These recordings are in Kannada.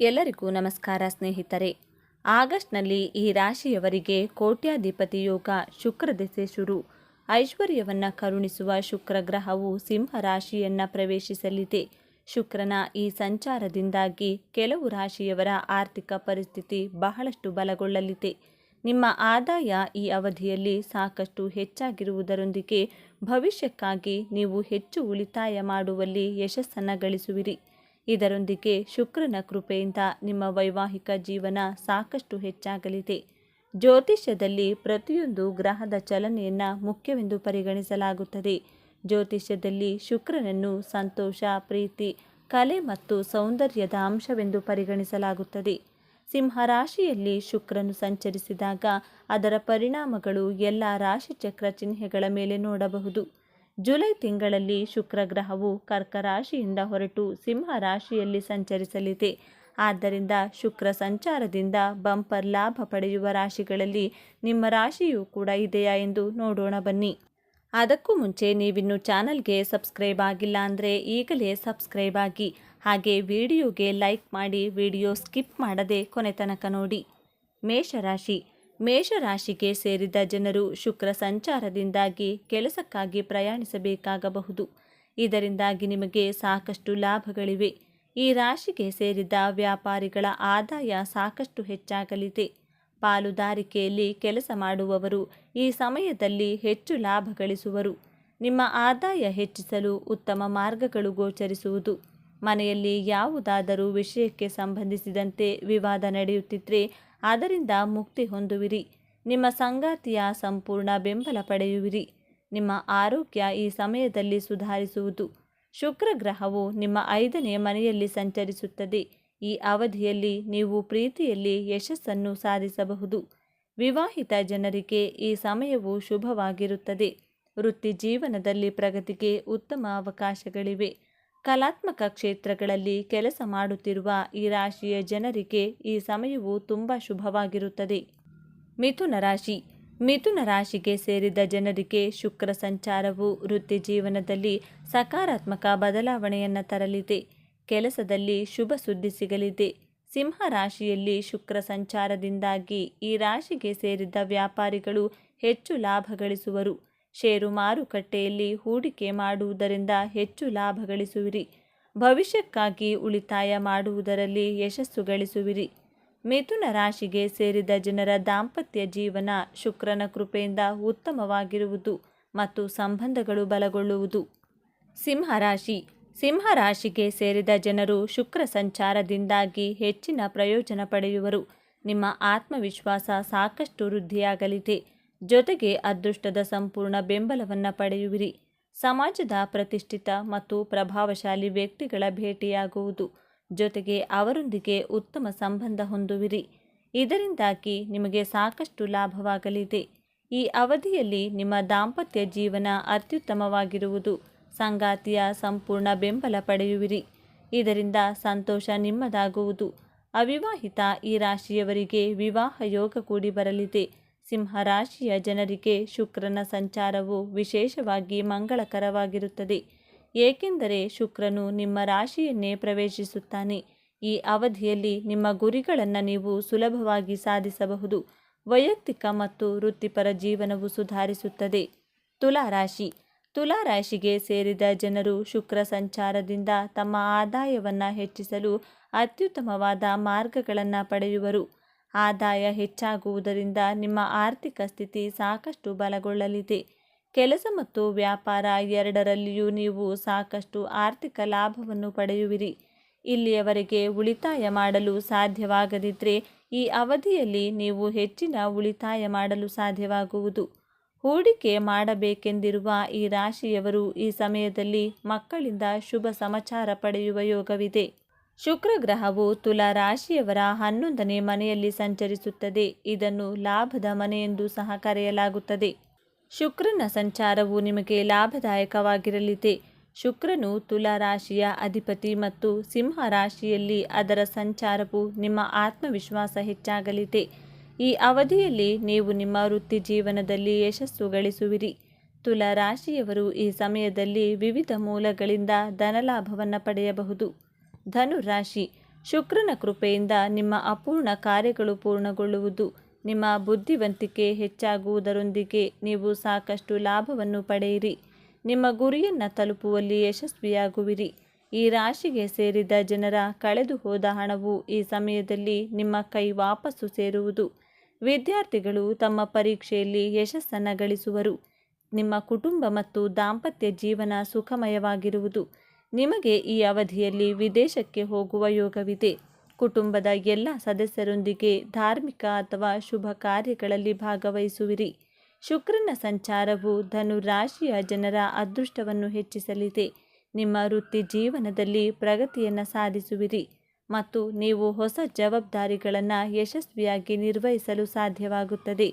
ಎಲ್ಲರಿಗೂ ನಮಸ್ಕಾರ ಸ್ನೇಹಿತರೆ. ಆಗಸ್ಟ್ನಲ್ಲಿ ಈ ರಾಶಿಯವರಿಗೆ ಕೋಟ್ಯಾಧಿಪತಿ ಯೋಗ ಶುಕ್ರ ದೆಸೆ ಶುರು. ಐಶ್ವರ್ಯವನ್ನು ಕರುಣಿಸುವ ಶುಕ್ರ ಗ್ರಹವು ಸಿಂಹ ರಾಶಿಯನ್ನು ಪ್ರವೇಶಿಸಲಿದೆ. ಶುಕ್ರನ ಈ ಸಂಚಾರದಿಂದಾಗಿ ಕೆಲವು ರಾಶಿಯವರ ಆರ್ಥಿಕ ಪರಿಸ್ಥಿತಿ ಬಹಳಷ್ಟು ಬಲಗೊಳ್ಳಲಿದೆ. ನಿಮ್ಮ ಆದಾಯ ಈ ಅವಧಿಯಲ್ಲಿ ಸಾಕಷ್ಟು ಹೆಚ್ಚಾಗಿರುವುದರೊಂದಿಗೆ ಭವಿಷ್ಯಕ್ಕಾಗಿ ನೀವು ಹೆಚ್ಚು ಉಳಿತಾಯ ಮಾಡುವಲ್ಲಿ ಯಶಸ್ಸನ್ನು ಗಳಿಸುವಿರಿ. ಇದರೊಂದಿಗೆ ಶುಕ್ರನ ಕೃಪೆಯಿಂದ ನಿಮ್ಮ ವೈವಾಹಿಕ ಜೀವನ ಸಾಕಷ್ಟು ಹೆಚ್ಚಾಗಲಿದೆ. ಜ್ಯೋತಿಷ್ಯದಲ್ಲಿ ಪ್ರತಿಯೊಂದು ಗ್ರಹದ ಚಲನೆಯನ್ನು ಮುಖ್ಯವೆಂದು ಪರಿಗಣಿಸಲಾಗುತ್ತದೆ. ಜ್ಯೋತಿಷ್ಯದಲ್ಲಿ ಶುಕ್ರನನ್ನು ಸಂತೋಷ, ಪ್ರೀತಿ, ಕಲೆ ಮತ್ತು ಸೌಂದರ್ಯದ ಅಂಶವೆಂದು ಪರಿಗಣಿಸಲಾಗುತ್ತದೆ. ಸಿಂಹರಾಶಿಯಲ್ಲಿ ಶುಕ್ರನು ಸಂಚರಿಸಿದಾಗ ಅದರ ಪರಿಣಾಮಗಳು ಎಲ್ಲ ರಾಶಿಚಕ್ರ ಚಿಹ್ನೆಗಳ ಮೇಲೆ ನೋಡಬಹುದು. ಜುಲೈ ತಿಂಗಳಲ್ಲಿ ಶುಕ್ರ ಗ್ರಹವು ಕರ್ಕ ರಾಶಿಯಿಂದ ಹೊರಟು ಸಿಂಹ ರಾಶಿಯಲ್ಲಿ ಸಂಚರಿಸಲಿದೆ. ಆದ್ದರಿಂದ ಶುಕ್ರ ಸಂಚಾರದಿಂದ ಬಂಪರ್ ಲಾಭ ಪಡೆಯುವ ರಾಶಿಗಳಲ್ಲಿ ನಿಮ್ಮ ರಾಶಿಯೂ ಕೂಡ ಇದೆಯಾ ಎಂದು ನೋಡೋಣ ಬನ್ನಿ. ಅದಕ್ಕೂ ಮುಂಚೆ ನೀವಿನ್ನು ಚಾನಲ್ಗೆ ಸಬ್ಸ್ಕ್ರೈಬ್ ಆಗಿಲ್ಲ ಅಂದರೆ ಈಗಲೇ ಸಬ್ಸ್ಕ್ರೈಬ್ ಆಗಿ, ಹಾಗೆ ವಿಡಿಯೋಗೆ ಲೈಕ್ ಮಾಡಿ ವಿಡಿಯೋ ಸ್ಕಿಪ್ ಮಾಡದೆ ಕೊನೆ ತನಕ ನೋಡಿ. ಮೇಷರಾಶಿ ಮೇಷರಾಶಿಗೆ ಸೇರಿದ ಜನರು ಶುಕ್ರ ಸಂಚಾರದಿಂದಾಗಿ ಕೆಲಸಕ್ಕಾಗಿ ಪ್ರಯಾಣಿಸಬೇಕಾಗಬಹುದು. ಇದರಿಂದಾಗಿ ನಿಮಗೆ ಸಾಕಷ್ಟು ಲಾಭಗಳಿವೆ. ಈ ರಾಶಿಗೆ ಸೇರಿದ ವ್ಯಾಪಾರಿಗಳ ಆದಾಯ ಸಾಕಷ್ಟು ಹೆಚ್ಚಾಗಲಿದೆ. ಪಾಲುದಾರಿಕೆಯಲ್ಲಿ ಕೆಲಸ ಮಾಡುವವರು ಈ ಸಮಯದಲ್ಲಿ ಹೆಚ್ಚು ಲಾಭ ಗಳಿಸುವರು. ನಿಮ್ಮ ಆದಾಯ ಹೆಚ್ಚಿಸಲು ಉತ್ತಮ ಮಾರ್ಗಗಳು ಗೋಚರಿಸುವುದು. ಮನೆಯಲ್ಲಿ ಯಾವುದಾದರೂ ವಿಷಯಕ್ಕೆ ಸಂಬಂಧಿಸಿದಂತೆ ವಿವಾದ ನಡೆಯುತ್ತಿದ್ದರೆ ಅದರಿಂದ ಮುಕ್ತಿ ಹೊಂದುವಿರಿ. ನಿಮ್ಮ ಸಂಗಾತಿಯ ಸಂಪೂರ್ಣ ಬೆಂಬಲ ಪಡೆಯುವಿರಿ. ನಿಮ್ಮ ಆರೋಗ್ಯ ಈ ಸಮಯದಲ್ಲಿ ಸುಧಾರಿಸುವುದು. ಶುಕ್ರ ಗ್ರಹವು ನಿಮ್ಮ ಐದನೇ ಮನೆಯಲ್ಲಿ ಸಂಚರಿಸುತ್ತದೆ. ಈ ಅವಧಿಯಲ್ಲಿ ನೀವು ಪ್ರೀತಿಯಲ್ಲಿ ಯಶಸ್ಸನ್ನು ಸಾಧಿಸಬಹುದು. ವಿವಾಹಿತ ಜನರಿಗೆ ಈ ಸಮಯವು ಶುಭವಾಗಿರುತ್ತದೆ. ವೃತ್ತಿ ಜೀವನದಲ್ಲಿ ಪ್ರಗತಿಗೆ ಉತ್ತಮ ಅವಕಾಶಗಳಿವೆ. ಕಲಾತ್ಮಕ ಕ್ಷೇತ್ರಗಳಲ್ಲಿ ಕೆಲಸ ಮಾಡುತ್ತಿರುವ ಈ ರಾಶಿಯ ಜನರಿಗೆ ಈ ಸಮಯವು ತುಂಬ ಶುಭವಾಗಿರುತ್ತದೆ. ಮಿಥುನ ರಾಶಿ. ಮಿಥುನ ರಾಶಿಗೆ ಸೇರಿದ ಜನರಿಗೆ ಶುಕ್ರ ಸಂಚಾರವು ವೃತ್ತಿ ಜೀವನದಲ್ಲಿ ಸಕಾರಾತ್ಮಕ ಬದಲಾವಣೆಯನ್ನು ತರಲಿದೆ. ಕೆಲಸದಲ್ಲಿ ಶುಭ ಸುದ್ದಿ ಸಿಗಲಿದೆ. ಸಿಂಹ ರಾಶಿಯಲ್ಲಿ ಶುಕ್ರ ಸಂಚಾರದಿಂದಾಗಿ ಈ ರಾಶಿಗೆ ಸೇರಿದ ವ್ಯಾಪಾರಿಗಳು ಹೆಚ್ಚು ಲಾಭ ಗಳಿಸುವರು. ಷೇರು ಮಾರುಕಟ್ಟೆಯಲ್ಲಿ ಹೂಡಿಕೆ ಮಾಡುವುದರಿಂದ ಹೆಚ್ಚು ಲಾಭ ಗಳಿಸುವಿರಿ. ಭವಿಷ್ಯಕ್ಕಾಗಿ ಉಳಿತಾಯ ಮಾಡುವುದರಲ್ಲಿ ಯಶಸ್ಸು ಗಳಿಸುವಿರಿ. ಮಿಥುನ ರಾಶಿಗೆ ಸೇರಿದ ಜನರ ದಾಂಪತ್ಯ ಜೀವನ ಶುಕ್ರನ ಕೃಪೆಯಿಂದ ಉತ್ತಮವಾಗಿರುವುದು ಮತ್ತು ಸಂಬಂಧಗಳು ಬಲಗೊಳ್ಳುವುದು. ಸಿಂಹರಾಶಿ ಸಿಂಹರಾಶಿಗೆ ಸೇರಿದ ಜನರು ಶುಕ್ರ ಸಂಚಾರದಿಂದಾಗಿ ಹೆಚ್ಚಿನ ಪ್ರಯೋಜನ ಪಡೆಯುವರು. ನಿಮ್ಮ ಆತ್ಮವಿಶ್ವಾಸ ಸಾಕಷ್ಟು ವೃದ್ಧಿಯಾಗಲಿದೆ. ಜೊತೆಗೆ ಅದೃಷ್ಟದ ಸಂಪೂರ್ಣ ಬೆಂಬಲವನ್ನು ಪಡೆಯುವಿರಿ. ಸಮಾಜದ ಪ್ರತಿಷ್ಠಿತ ಮತ್ತು ಪ್ರಭಾವಶಾಲಿ ವ್ಯಕ್ತಿಗಳ ಭೇಟಿಯಾಗುವುದು. ಜೊತೆಗೆ ಅವರೊಂದಿಗೆ ಉತ್ತಮ ಸಂಬಂಧ ಹೊಂದುವಿರಿ. ಇದರಿಂದಾಗಿ ನಿಮಗೆ ಸಾಕಷ್ಟು ಲಾಭವಾಗಲಿದೆ. ಈ ಅವಧಿಯಲ್ಲಿ ನಿಮ್ಮ ದಾಂಪತ್ಯ ಜೀವನ ಅತ್ಯುತ್ತಮವಾಗಿರುವುದು ಸಂಗಾತಿಯ ಸಂಪೂರ್ಣ ಬೆಂಬಲ ಪಡೆಯುವಿರಿ. ಇದರಿಂದ ಸಂತೋಷ ನಿಮ್ಮದಾಗುವುದು. ಅವಿವಾಹಿತ ಈ ರಾಶಿಯವರಿಗೆ ವಿವಾಹ ಯೋಗ ಕೂಡಿ ಬರಲಿದೆ. ಸಿಂಹ ರಾಶಿಯ ಜನರಿಗೆ ಶುಕ್ರನ ಸಂಚಾರವು ವಿಶೇಷವಾಗಿ ಮಂಗಳಕರವಾಗಿರುತ್ತದೆ. ಏಕೆಂದರೆ ಶುಕ್ರನು ನಿಮ್ಮ ರಾಶಿಯನ್ನೇ ಪ್ರವೇಶಿಸುತ್ತಾನೆ. ಈ ಅವಧಿಯಲ್ಲಿ ನಿಮ್ಮ ಗುರಿಗಳನ್ನು ನೀವು ಸುಲಭವಾಗಿ ಸಾಧಿಸಬಹುದು. ವೈಯಕ್ತಿಕ ಮತ್ತು ವೃತ್ತಿಪರ ಜೀವನವು ಸುಧಾರಿಸುತ್ತದೆ. ತುಲಾ ರಾಶಿ ತುಲಾ ರಾಶಿಗೆ ಸೇರಿದ ಜನರು ಶುಕ್ರ ಸಂಚಾರದಿಂದ ತಮ್ಮ ಆದಾಯವನ್ನು ಹೆಚ್ಚಿಸಲು ಅತ್ಯುತ್ತಮವಾದ ಮಾರ್ಗಗಳನ್ನು ಪಡೆಯುವರು. ಆದಾಯ ಹೆಚ್ಚಾಗುವುದರಿಂದ ನಿಮ್ಮ ಆರ್ಥಿಕ ಸ್ಥಿತಿ ಸಾಕಷ್ಟು ಬಲಗೊಳ್ಳಲಿದೆ. ಕೆಲಸ ಮತ್ತು ವ್ಯಾಪಾರ ಎರಡರಲ್ಲಿಯೂ ನೀವು ಸಾಕಷ್ಟು ಆರ್ಥಿಕ ಲಾಭವನ್ನು ಪಡೆಯುವಿರಿ. ಇಲ್ಲಿಯವರೆಗೆ ಉಳಿತಾಯ ಮಾಡಲು ಸಾಧ್ಯವಾಗದಿದ್ದರೆ ಈ ಅವಧಿಯಲ್ಲಿ ನೀವು ಹೆಚ್ಚಿನ ಉಳಿತಾಯ ಮಾಡಲು ಸಾಧ್ಯವಾಗುವುದು. ಹೂಡಿಕೆ ಮಾಡಬೇಕೆಂದಿರುವ ಈ ರಾಶಿಯವರು ಈ ಸಮಯದಲ್ಲಿ ಮಕ್ಕಳಿಂದ ಶುಭ ಸಮಾಚಾರ ಪಡೆಯುವ ಯೋಗವಿದೆ. ಶುಕ್ರ ಗ್ರಹವು ತುಲಾ ರಾಶಿಯವರ ಹನ್ನೊಂದನೇ ಮನೆಯಲ್ಲಿ ಸಂಚರಿಸುತ್ತದೆ. ಇದನ್ನು ಲಾಭದ ಮನೆಯೆಂದು ಸಹ ಕರೆಯಲಾಗುತ್ತದೆ. ಶುಕ್ರನ ಸಂಚಾರವು ನಿಮಗೆ ಲಾಭದಾಯಕವಾಗಿರಲಿದೆ. ಶುಕ್ರನು ತುಲಾ ರಾಶಿಯ ಅಧಿಪತಿ ಮತ್ತು ಸಿಂಹ ರಾಶಿಯಲ್ಲಿ ಅದರ ಸಂಚಾರವು ನಿಮ್ಮ ಆತ್ಮವಿಶ್ವಾಸ ಹೆಚ್ಚಾಗಲಿದೆ. ಈ ಅವಧಿಯಲ್ಲಿ ನೀವು ನಿಮ್ಮ ವೃತ್ತಿ ಜೀವನದಲ್ಲಿ ಯಶಸ್ಸು ಗಳಿಸುವಿರಿ. ತುಲಾ ರಾಶಿಯವರು ಈ ಸಮಯದಲ್ಲಿ ವಿವಿಧ ಮೂಲಗಳಿಂದ ಧನಲಾಭವನ್ನು ಪಡೆಯಬಹುದು. ಧನು ರಾಶಿ ಶುಕ್ರನ ಕೃಪೆಯಿಂದ ನಿಮ್ಮ ಅಪೂರ್ಣ ಕಾರ್ಯಗಳು ಪೂರ್ಣಗೊಳ್ಳುವುದು. ನಿಮ್ಮ ಬುದ್ಧಿವಂತಿಕೆ ಹೆಚ್ಚಾಗುವುದರೊಂದಿಗೆ ನೀವು ಸಾಕಷ್ಟು ಲಾಭವನ್ನು ಪಡೆಯಿರಿ. ನಿಮ್ಮ ಗುರಿಯನ್ನು ತಲುಪುವಲ್ಲಿ ಯಶಸ್ವಿಯಾಗುವಿರಿ. ಈ ರಾಶಿಗೆ ಸೇರಿದ ಜನರ ಕಳೆದು ಹೋದ ಹಣವು ಈ ಸಮಯದಲ್ಲಿ ನಿಮ್ಮ ಕೈ ವಾಪಸ್ಸು ಸೇರುವುದು. ವಿದ್ಯಾರ್ಥಿಗಳು ತಮ್ಮ ಪರೀಕ್ಷೆಯಲ್ಲಿ ಯಶಸ್ಸನ್ನು ಗಳಿಸುವರು. ನಿಮ್ಮ ಕುಟುಂಬ ಮತ್ತು ದಾಂಪತ್ಯ ಜೀವನ ಸುಖಮಯವಾಗಿರುವುದು. ನಿಮಗೆ ಈ ಅವಧಿಯಲ್ಲಿ ವಿದೇಶಕ್ಕೆ ಹೋಗುವ ಯೋಗವಿದೆ. ಕುಟುಂಬದ ಎಲ್ಲ ಸದಸ್ಯರೊಂದಿಗೆ ಧಾರ್ಮಿಕ ಅಥವಾ ಶುಭ ಕಾರ್ಯಗಳಲ್ಲಿ ಭಾಗವಹಿಸುವಿರಿ. ಶುಕ್ರನ ಸಂಚಾರವು ಧನು ರಾಶಿಯ ಜನರ ಅದೃಷ್ಟವನ್ನು ಹೆಚ್ಚಿಸಲಿದೆ. ನಿಮ್ಮ ವೃತ್ತಿ ಜೀವನದಲ್ಲಿ ಪ್ರಗತಿಯನ್ನು ಸಾಧಿಸುವಿರಿ ಮತ್ತು ನೀವು ಹೊಸ ಜವಾಬ್ದಾರಿಗಳನ್ನು ಯಶಸ್ವಿಯಾಗಿ ನಿರ್ವಹಿಸಲು ಸಾಧ್ಯವಾಗುತ್ತದೆ.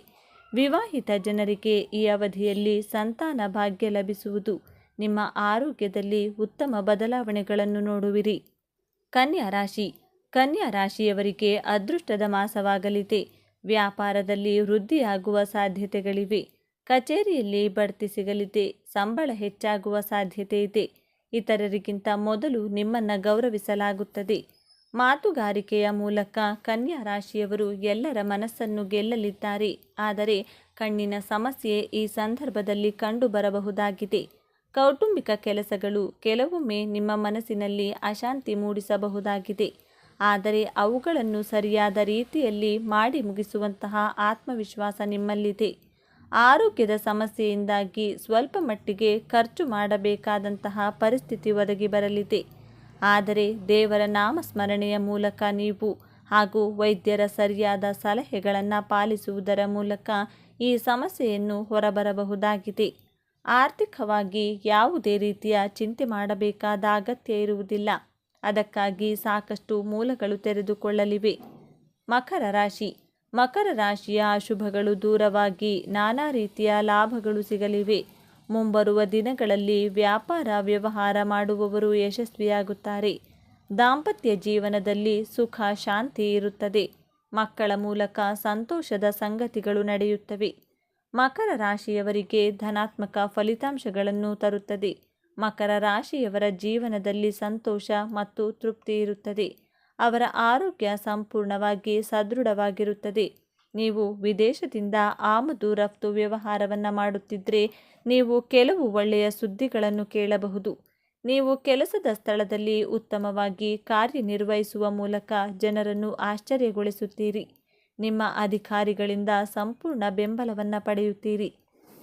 ವಿವಾಹಿತ ಜನರಿಗೆ ಈ ಅವಧಿಯಲ್ಲಿ ಸಂತಾನ ಭಾಗ್ಯ ಲಭಿಸುವುದು ನಿಮ್ಮ ಆರೋಗ್ಯದಲ್ಲಿ ಉತ್ತಮ ಬದಲಾವಣೆಗಳನ್ನು ನೋಡುವಿರಿ. ಕನ್ಯಾ ರಾಶಿ. ಕನ್ಯಾ ರಾಶಿಯವರಿಗೆ ಅದೃಷ್ಟದ ಮಾಸವಾಗಲಿದೆ. ವ್ಯಾಪಾರದಲ್ಲಿ ವೃದ್ಧಿಯಾಗುವ ಸಾಧ್ಯತೆಗಳಿವೆ. ಕಚೇರಿಯಲ್ಲಿ ಬಡ್ತಿ ಸಿಗಲಿದೆ. ಸಂಬಳ ಹೆಚ್ಚಾಗುವ ಸಾಧ್ಯತೆ ಇದೆ. ಇತರರಿಗಿಂತ ಮೊದಲು ನಿಮ್ಮನ್ನು ಗೌರವಿಸಲಾಗುತ್ತದೆ. ಮಾತುಗಾರಿಕೆಯ ಮೂಲಕ ಕನ್ಯಾ ರಾಶಿಯವರು ಎಲ್ಲರ ಮನಸ್ಸನ್ನು ಗೆಲ್ಲಲಿದ್ದಾರೆ. ಆದರೆ ಕಣ್ಣಿನ ಸಮಸ್ಯೆ ಈ ಸಂದರ್ಭದಲ್ಲಿ ಕಂಡುಬರಬಹುದಾಗಿದೆ. ಕೌಟುಂಬಿಕ ಕೆಲಸಗಳು ಕೆಲವೊಮ್ಮೆ ನಿಮ್ಮ ಮನಸ್ಸಿನಲ್ಲಿ ಅಶಾಂತಿ ಮೂಡಿಸಬಹುದಾಗಿದೆ. ಆದರೆ ಅವುಗಳನ್ನು ಸರಿಯಾದ ರೀತಿಯಲ್ಲಿ ಮಾಡಿ ಮುಗಿಸುವಂತಹ ಆತ್ಮವಿಶ್ವಾಸ ನಿಮ್ಮಲ್ಲಿದೆ. ಆರೋಗ್ಯದ ಸಮಸ್ಯೆಯಿಂದಾಗಿ ಸ್ವಲ್ಪ ಮಟ್ಟಿಗೆ ಖರ್ಚು ಮಾಡಬೇಕಾದಂತಹ ಪರಿಸ್ಥಿತಿ ಒದಗಿ ಬರಲಿದೆ. ಆದರೆ ದೇವರ ನಾಮಸ್ಮರಣೆಯ ಮೂಲಕ ನೀವು ಹಾಗೂ ವೈದ್ಯರ ಸರಿಯಾದ ಸಲಹೆಗಳನ್ನು ಪಾಲಿಸುವುದರ ಮೂಲಕ ಈ ಸಮಸ್ಯೆಯನ್ನು ಹೊರಬರಬಹುದಾಗಿದೆ. ಆರ್ಥಿಕವಾಗಿ ಯಾವುದೇ ರೀತಿಯ ಚಿಂತೆ ಮಾಡಬೇಕಾದ ಅಗತ್ಯ ಇರುವುದಿಲ್ಲ. ಅದಕ್ಕಾಗಿ ಸಾಕಷ್ಟು ಮೂಲಗಳು ತೆರೆದುಕೊಳ್ಳಲಿವೆ. ಮಕರ ರಾಶಿ. ಮಕರ ರಾಶಿಯ ಅಶುಭಗಳು ದೂರವಾಗಿ ನಾನಾ ರೀತಿಯ ಲಾಭಗಳು ಸಿಗಲಿವೆ. ಮುಂಬರುವ ದಿನಗಳಲ್ಲಿ ವ್ಯಾಪಾರ ವ್ಯವಹಾರ ಮಾಡುವವರು ಯಶಸ್ವಿಯಾಗುತ್ತಾರೆ. ದಾಂಪತ್ಯ ಜೀವನದಲ್ಲಿ ಸುಖ, ಶಾಂತಿ ಇರುತ್ತದೆ. ಮಕ್ಕಳ ಮೂಲಕ ಸಂತೋಷದ ಸಂಗತಿಗಳು ನಡೆಯುತ್ತವೆ. ಮಕರ ರಾಶಿಯವರಿಗೆ ಧನಾತ್ಮಕ ಫಲಿತಾಂಶಗಳನ್ನು ತರುತ್ತದೆ. ಮಕರ ರಾಶಿಯವರ ಜೀವನದಲ್ಲಿ ಸಂತೋಷ ಮತ್ತು ತೃಪ್ತಿ ಇರುತ್ತದೆ. ಅವರ ಆರೋಗ್ಯ ಸಂಪೂರ್ಣವಾಗಿ ಸದೃಢವಾಗಿರುತ್ತದೆ. ನೀವು ವಿದೇಶದಿಂದ ಆಮದು ರಫ್ತು ವ್ಯವಹಾರವನ್ನು ಮಾಡುತ್ತಿದ್ದರೆ ನೀವು ಕೆಲವು ಒಳ್ಳೆಯ ಸುದ್ದಿಗಳನ್ನು ಕೇಳಬಹುದು. ನೀವು ಕೆಲಸದ ಸ್ಥಳದಲ್ಲಿ ಉತ್ತಮವಾಗಿ ಕಾರ್ಯನಿರ್ವಹಿಸುವ ಮೂಲಕ ಜನರನ್ನು ಆಶ್ಚರ್ಯಗೊಳಿಸುತ್ತೀರಿ. ನಿಮ್ಮ ಅಧಿಕಾರಿಗಳಿಂದ ಸಂಪೂರ್ಣ ಬೆಂಬಲವನ್ನು ಪಡೆಯುತ್ತೀರಿ.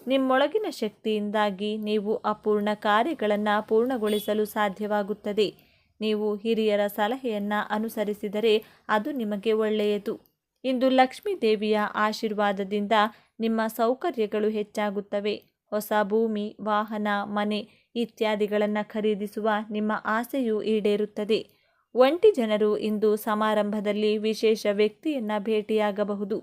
ನಿಮ್ಮೊಳಗಿನ ಶಕ್ತಿಯಿಂದಾಗಿ ನೀವು ಅಪೂರ್ಣ ಕಾರ್ಯಗಳನ್ನು ಪೂರ್ಣಗೊಳಿಸಲು ಸಾಧ್ಯವಾಗುತ್ತದೆ. ನೀವು ಹಿರಿಯರ ಸಲಹೆಯನ್ನು ಅನುಸರಿಸಿದರೆ ಅದು ನಿಮಗೆ ಒಳ್ಳೆಯದು. ಇಂದು ಲಕ್ಷ್ಮೀ ದೇವಿಯ ಆಶೀರ್ವಾದದಿಂದ ನಿಮ್ಮ ಸೌಕರ್ಯಗಳು ಹೆಚ್ಚಾಗುತ್ತವೆ. ಹೊಸ ಭೂಮಿ, ವಾಹನ, ಮನೆ ಇತ್ಯಾದಿಗಳನ್ನು ಖರೀದಿಸುವ ನಿಮ್ಮ ಆಸೆಯು ಈಡೇರುತ್ತದೆ. ಒಂಟಿ ಜನರು ಇಂದು ಸಮಾರಂಭದಲ್ಲಿ ವಿಶೇಷ ವ್ಯಕ್ತಿಯನ್ನು ಭೇಟಿಯಾಗಬಹುದು.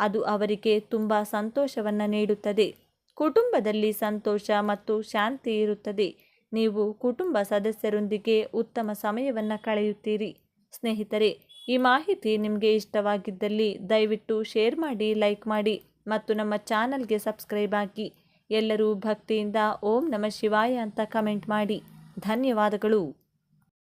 ಅದು ಅವರಿಗೆ ತುಂಬ ಸಂತೋಷವನ್ನು ನೀಡುತ್ತದೆ. ಕುಟುಂಬದಲ್ಲಿ ಸಂತೋಷ ಮತ್ತು ಶಾಂತಿ ಇರುತ್ತದೆ. ನೀವು ಕುಟುಂಬ ಸದಸ್ಯರೊಂದಿಗೆ ಉತ್ತಮ ಸಮಯವನ್ನು ಕಳೆಯುತ್ತೀರಿ. ಸ್ನೇಹಿತರೆ, ಈ ಮಾಹಿತಿ ನಿಮಗೆ ಇಷ್ಟವಾಗಿದ್ದಲ್ಲಿ ದಯವಿಟ್ಟು ಶೇರ್ ಮಾಡಿ, ಲೈಕ್ ಮಾಡಿ ಮತ್ತು ನಮ್ಮ ಚಾನಲ್ಗೆ ಸಬ್ಸ್ಕ್ರೈಬ್ ಆಗಿ. ಎಲ್ಲರೂ ಭಕ್ತಿಯಿಂದ ಓಂ ನಮ ಶಿವಾಯ ಅಂತ ಕಮೆಂಟ್ ಮಾಡಿ. ಧನ್ಯವಾದಗಳು.